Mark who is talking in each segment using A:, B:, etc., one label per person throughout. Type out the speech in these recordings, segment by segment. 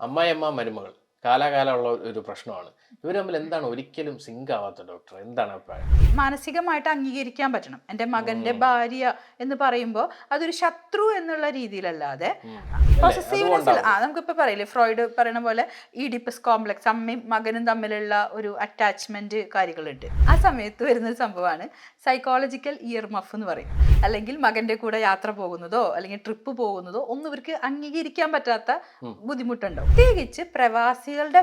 A: അമ്മായിയമ്മ മരുമകൾ. കാലാകാലമുള്ള ഒരു പ്രശ്നമാണ്. ഇവർ തമ്മിൽ എന്താണ് ഒരിക്കലും സിങ്ക് ആവാത്ത ഡോക്ടർ എന്താണ് അഭിപ്രായം?
B: മാനസികമായിട്ട് അംഗീകരിക്കാൻ പറ്റണം. എന്റെ മകന്റെ ഭാര്യ എന്ന് പറയുമ്പോൾ അതൊരു ശത്രു എന്നുള്ള രീതിയിലല്ലാതെ? പൊസസീവ്നെസ്. ആ നമുക്കിപ്പോൾ പറയില്ലേ ഫ്രോയിഡ് പറയുന്ന പോലെ ഇഡിപ്പസ് കോംപ്ലക്സ് അമ്മയും മകനും തമ്മിലുള്ള ഒരു അറ്റാച്ച്മെന്റ് കാര്യങ്ങളുണ്ട്. ആ സമയത്ത് വരുന്ന സംഭവമാണ് സൈക്കോളജിക്കൽ ഇയർ മഫ് എന്ന് പറയും. അല്ലെങ്കിൽ മകന്റെ കൂടെ യാത്ര പോകുന്നതോ അല്ലെങ്കിൽ ട്രിപ്പ് പോകുന്നതോ ഒന്നും ഇവർക്ക് അംഗീകരിക്കാൻ പറ്റാത്ത
A: ബുദ്ധിമുട്ടുണ്ടോ
B: പ്രത്യേകിച്ച് പ്രത്യേകിച്ച് പ്രവാസികളുടെ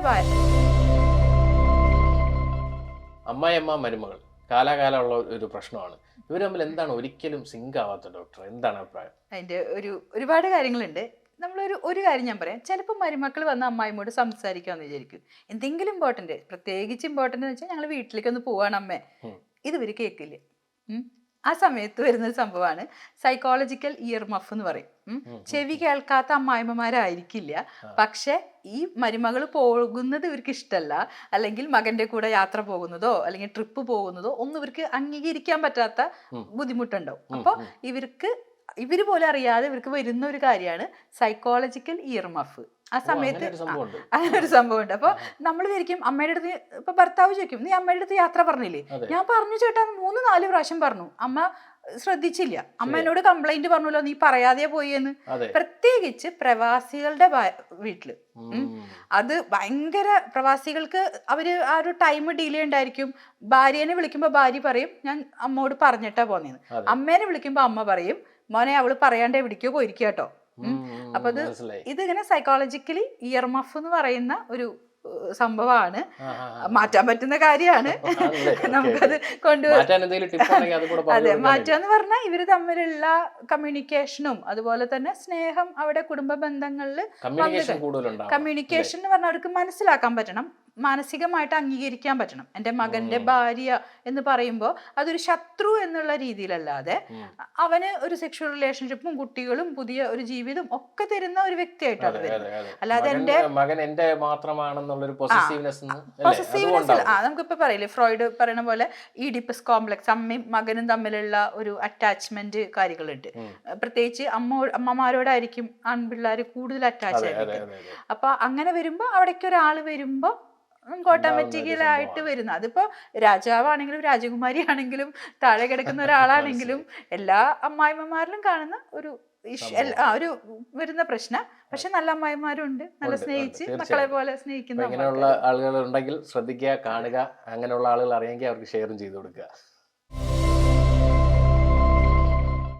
A: അമ്മായിയമ്മ മരുമകൾ. കാലാകാലമുള്ള ഒരു പ്രശ്നമാണ്. ഇവർ തമ്മിൽ എന്താണ് ഒരിക്കലും സിങ്ക് ആവാത്ത ഡോക്ടർ എന്താണ് അഭിപ്രായം?
B: അതിന്റെ ഒരു ഒരുപാട് കാര്യങ്ങളുണ്ട്. നമ്മളൊരു ഒരു കാര്യം ഞാൻ പറയാം. ചിലപ്പോൾ മരുമക്കൾ വന്ന അമ്മായിമ്മോട് സംസാരിക്കാമെന്ന് വിചാരിക്കും. എന്തെങ്കിലും ഇമ്പോർട്ടന്റ് പ്രത്യേകിച്ച് ഇമ്പോർട്ടന്റ് എന്ന് വെച്ചാൽ ഞങ്ങൾ വീട്ടിലേക്ക് ഒന്ന് പോവാണ് അമ്മേ.
A: ഇതുവരെ
B: ഇത് ഇവർ കേൾക്കില്ല. ആ സമയത്ത് വരുന്ന സംഭവമാണ്. സൈക്കോളജിക്കൽ ഇയർ മഫ് എന്ന് പറയും. ചെവി കേൾക്കാത്ത അമ്മായിമ്മമാരായിരിക്കില്ല. പക്ഷെ ഈ മരുമകൾ പോകുന്നത് ഇവർക്ക് ഇഷ്ടമല്ല അല്ലെങ്കിൽ മകന്റെ കൂടെ യാത്ര പോകുന്നതോ അല്ലെങ്കിൽ ട്രിപ്പ് പോകുന്നതോ ഒന്നും ഇവർക്ക് അംഗീകരിക്കാൻ പറ്റാത്ത. ബുദ്ധിമുട്ടുണ്ടാവും. അപ്പോൾ ഇവർക്ക് ഇവർ പോലെ അറിയാതെ ഇവർക്ക് വരുന്ന ഒരു കാര്യമാണ് സൈക്കോളജിക്കൽ ഇയർ മഫ് ആ സമയത്ത്
A: അങ്ങനൊരു ഒരു സംഭവമുണ്ട്.
B: ഉണ്ട് അപ്പൊ നമ്മൾ വിചാരിക്കും അമ്മയുടെ അടുത്ത് ഇപ്പൊ ഭർത്താവ് ചോദിക്കും നീ അമ്മയുടെ അടുത്ത് യാത്ര പറഞ്ഞില്ലേ? ഞാൻ പറഞ്ഞു ചേട്ടാ മൂന്ന് നാല് പ്രാവശ്യം പറഞ്ഞു. അമ്മ ശ്രദ്ധിച്ചില്ല. അമ്മ എന്നോട് കംപ്ലൈന്റ് പറഞ്ഞല്ലോ നീ പറയാതെ പോയി എന്ന്. പ്രത്യേകിച്ച് പ്രവാസികളുടെ
A: വീട്ടിൽ.
B: അത് ഭയങ്കര പ്രവാസികൾക്ക് അവർ ആ ഒരു ടൈം ഡീലേ ഉണ്ടായിരിക്കും ഭാര്യനെ വിളിക്കുമ്പോൾ ഭാര്യ പറയും ഞാൻ അമ്മോട് പറഞ്ഞിട്ടാ പോന്നേന്ന്. അമ്മേനെ വിളിക്കുമ്പോൾ അമ്മ പറയും മോനെ അവൾ പറയാണ്ടേ വിളിക്കോ പോയിരിക്കുക കേട്ടോ അപ്പൊ അത് ഇതിങ്ങനെ സൈക്കോളജിക്കലി ഇയർ മഫ് എന്ന് പറയുന്ന ഒരു സംഭവമാണ്. മാറ്റാൻ പറ്റുന്ന കാര്യമാണ് നമുക്കത്
A: പറഞ്ഞു
B: അതെ. മാറ്റാന്ന് പറഞ്ഞാൽ ഇവർ തമ്മിലുള്ള കമ്മ്യൂണിക്കേഷനും അതുപോലെ തന്നെ സ്നേഹം അവിടെ കുടുംബ ബന്ധങ്ങളിൽ.
A: കമ്മ്യൂണിക്കേഷൻ
B: എന്ന് പറഞ്ഞാൽ അവർക്ക് മനസ്സിലാക്കാൻ പറ്റണം മാനസികമായിട്ട് അംഗീകരിക്കാൻ പറ്റണം. എന്റെ മകന്റെ ഭാര്യ എന്ന് പറയുമ്പോൾ അതൊരു ശത്രു എന്നുള്ള രീതിയിലല്ലാതെ. അവന് ഒരു സെക്ഷൽ റിലേഷൻഷിപ്പും കുട്ടികളും പുതിയ ഒരു ജീവിതം ഒക്കെ തരുന്ന ഒരു വ്യക്തിയായിട്ടാണ് വരുന്നത്. അല്ലാതെ എന്റെ
A: മകൻ എന്റെ മാത്രമാണെന്നുള്ളൊരു പൊസസീവ്നെസ്
B: പൊസസീവ്നെസ് ആ നമുക്കിപ്പോൾ പറയില്ലേ? ഫ്രോയിഡ് പറയുന്ന പോലെ ഇഡിപ്പസ് കോംപ്ലക്സ് അമ്മയും മകനും തമ്മിലുള്ള ഒരു അറ്റാച്ച്മെന്റ് കാര്യങ്ങളുണ്ട്. പ്രത്യേകിച്ച് അമ്മ അമ്മമാരോടായിരിക്കും ആൺപിള്ളേർ കൂടുതൽ അറ്റാച്ച് ആയിരിക്കും. അപ്പൊ അങ്ങനെ വരുമ്പോൾ അവിടേക്ക് ഒരാൾ വരുമ്പോ നമുക്ക്
A: ഉണ്ടാവുന്ന ഒരു
B: ഓട്ടോമാറ്റിക്കലായിട്ട്. വരുന്നത്. അതിപ്പോ രാജാവാണെങ്കിലും രാജകുമാരി ആണെങ്കിലും താഴെ കിടക്കുന്ന ഒരാളാണെങ്കിലും എല്ലാ അമ്മായിമ്മമാരിലും കാണുന്ന ഒരു ഒരു വരുന്ന പ്രശ്നം. പക്ഷെ നല്ല അമ്മായിമാരും ഉണ്ട് നല്ല സ്നേഹിച്ച് മക്കളെ പോലെ സ്നേഹിക്കുന്ന
A: ഇങ്ങനെയുള്ള
B: അമ്മമാര്.
A: ആളുകൾ ഉണ്ടെങ്കിൽ ശ്രദ്ധിക്കുക കാണുക അങ്ങനെയുള്ള ആളുകൾ അറിയാമെങ്കിൽ അവർക്ക് ഷെയറും ചെയ്തു കൊടുക്കുക.